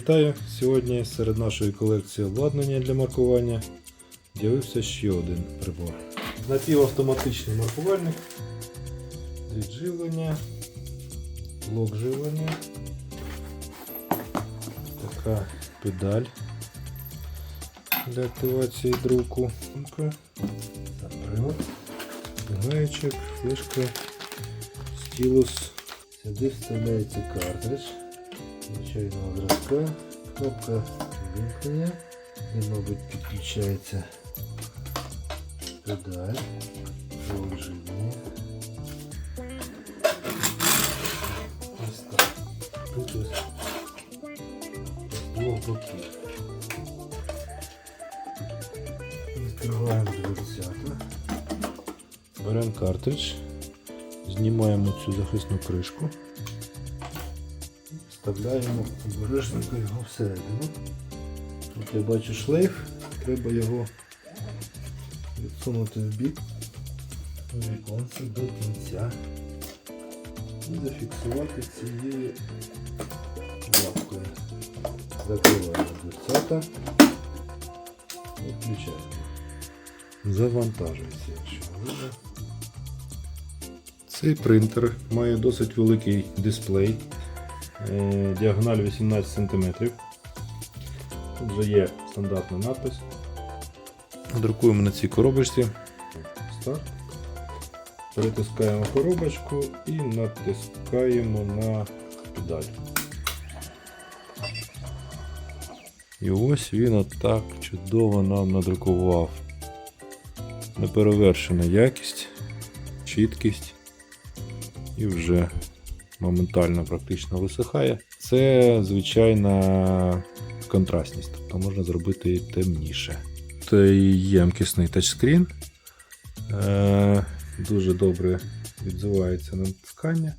Вітаю! Сьогодні серед нашої колекції обладнання для маркування з'явився ще один прибор. Напівавтоматичний маркувальник, дріт живлення, блок живлення, така педаль для активації друку, привод, гаєчок, флешка, стілус. Сюди вставляється картридж звичайного зразка, кнопка вимкнення, де, мабуть, підключається педаль, блок живлення. Ось. Тут ось блок боків. Відкриваємо дверцята. Беремо картридж, знімаємо цю захисну кришку. Вставляємо обережненько його всередину. Тут я бачу шлейф, треба його відсунути в бік віконце до кінця і зафіксувати цією лапкою. Закриваємо дверцята і включаємо. Завантажується, якщо видно. Цей принтер має досить великий дисплей. Е, діагональ 18 см. Тут вже є стандартний надпис. Друкуємо на цій коробочці. Старт. Перетискаємо коробочку і натискаємо на педаль. І ось він отак чудово нам надрукував. Неперевершена якість, чіткість і вже моментально практично висихає. Це звичайна контрастність, тобто можна зробити темніше. Це ємкісний тачскрін. Е, дуже добре відзивається на натискання.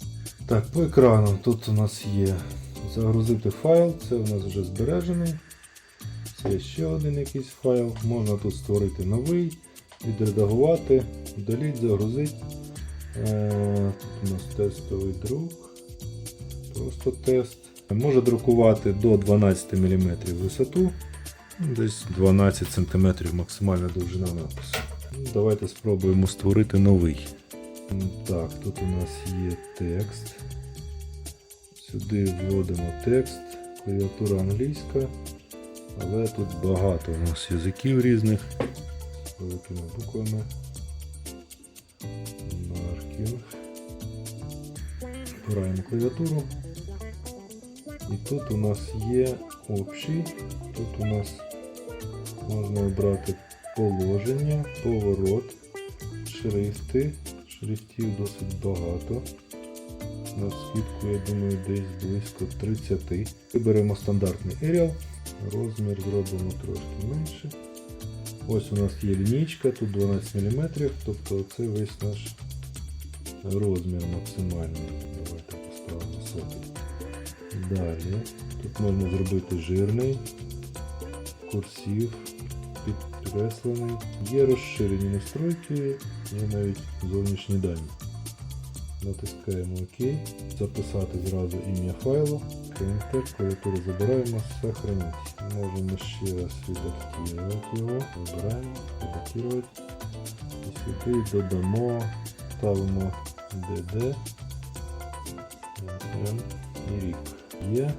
Так, по екранам тут у нас є загрузити файл, це у нас вже збережений. Це ще один якийсь файл. Можна тут створити новий, відредагувати, удаліть, загрузити. Е, Тут у нас тестовий друк. Просто тест. Може друкувати до 12 мм висоту, ну, десь 12 см максимальна довжина напису. Ну, Давайте спробуємо створити новий. Так, тут у нас є текст. Сюди вводимо текст, клавіатура англійська, але тут багато у нас язиків різних з великими буквами. Маркінг. Вибираємо клавіатуру. І тут у нас є общий. Тут у нас можна обрати положення, поворот, шрифти. Шрифтів досить багато. На скидку, я думаю, десь близько 30. Виберемо стандартний Arial. Розмір зробимо трошки менше. Ось у нас є лінійка, тут 12 мм, тобто це весь наш розмір максимальний. Давайте поставимо сотий. Далі. Тут можна зробити жирний, курсив, підкреслений. Є розширені настройки, є навіть зовнішні дані. Натискаємо ОК, записати зразу ім'я файлу. Enter, клавіатуру забираємо, сохранить. Можемо ще раз редактувати його. Вибираємо, редактувати. І сюди додамо, ставимо DD, і рік. Є.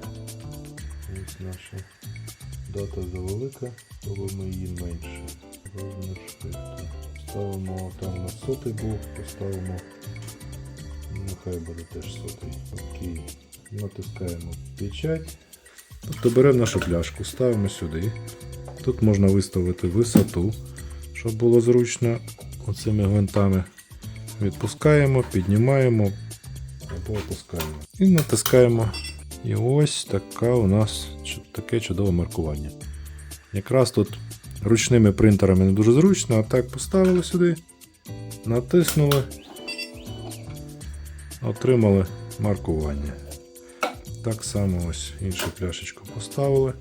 Ось наша дата завелика, робимо її менше. Розмір шрифту. Ставимо там на сотий був, поставимо. Нехай буде теж сотий. Окей. Натискаємо печать. Тобто беремо нашу пляшку, ставимо сюди. Тут можна виставити висоту, щоб було зручно оцими гвинтами. Відпускаємо, піднімаємо або опускаємо. І натискаємо. І ось така у нас таке чудове маркування. Якраз тут ручними принтерами не дуже зручно, а так поставили сюди, натиснули, отримали маркування. Так само ось іншу пляшечку поставили,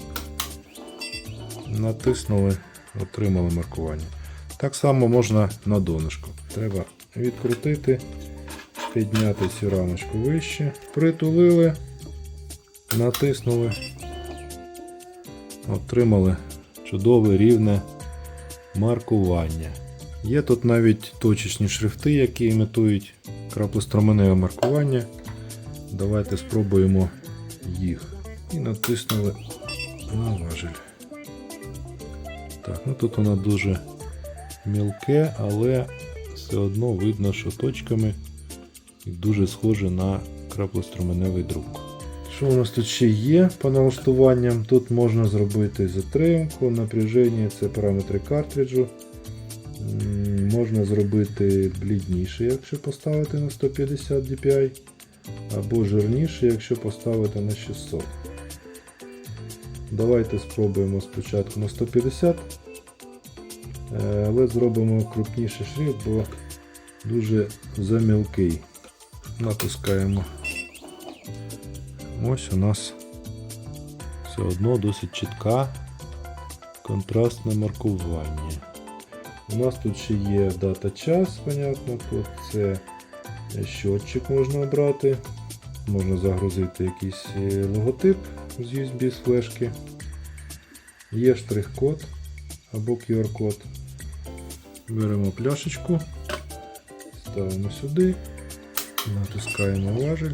натиснули, отримали маркування. Так само можна на донышку. Треба відкрутити, підняти цю рамочку вище, притулили, натиснули отримали чудове рівне маркування. Є тут навіть точечні шрифти, які імітують краплестроменеве маркування. Давайте спробуємо їх. І натиснули на важель. Так, ну тут воно дуже мілке, але все одно видно, що точками дуже схоже на краплостроменевий друк. Що у нас тут ще є по налаштуванням? Тут можна зробити затримку, напряження, це параметри картриджу. Можна зробити блідніше, якщо поставити на 150 dpi, або жирніше, якщо поставити на 600. Давайте спробуємо спочатку на 150, е, але зробимо крупніший шрифт, бо дуже замілкий. Натискаємо. Ось у нас все одно досить чітка контрастне маркування. У нас тут ще є дата час, понятно, тут це щотчик можна обрати. Можна загрузити якийсь е, логотип з USB з флешки. Є штрих-код або QR-код. Беремо пляшечку, ставимо сюди, натискаємо важель.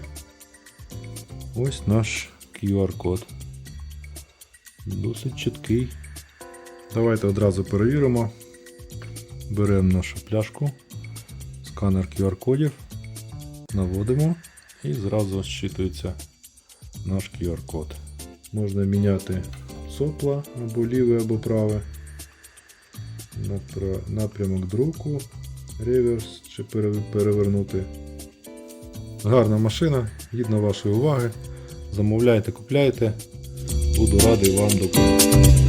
Ось наш QR-код. Досить чіткий. Давайте одразу перевіримо. Беремо нашу пляшку, сканер QR-кодів, наводимо і зразу зчитується наш QR-код. Можна міняти сопла або ліве, або праве. Напрямок друку, реверс чи перевернути. Гарна машина, гідна вашої уваги. Замовляйте, купляйте. Буду радий вам допомогти.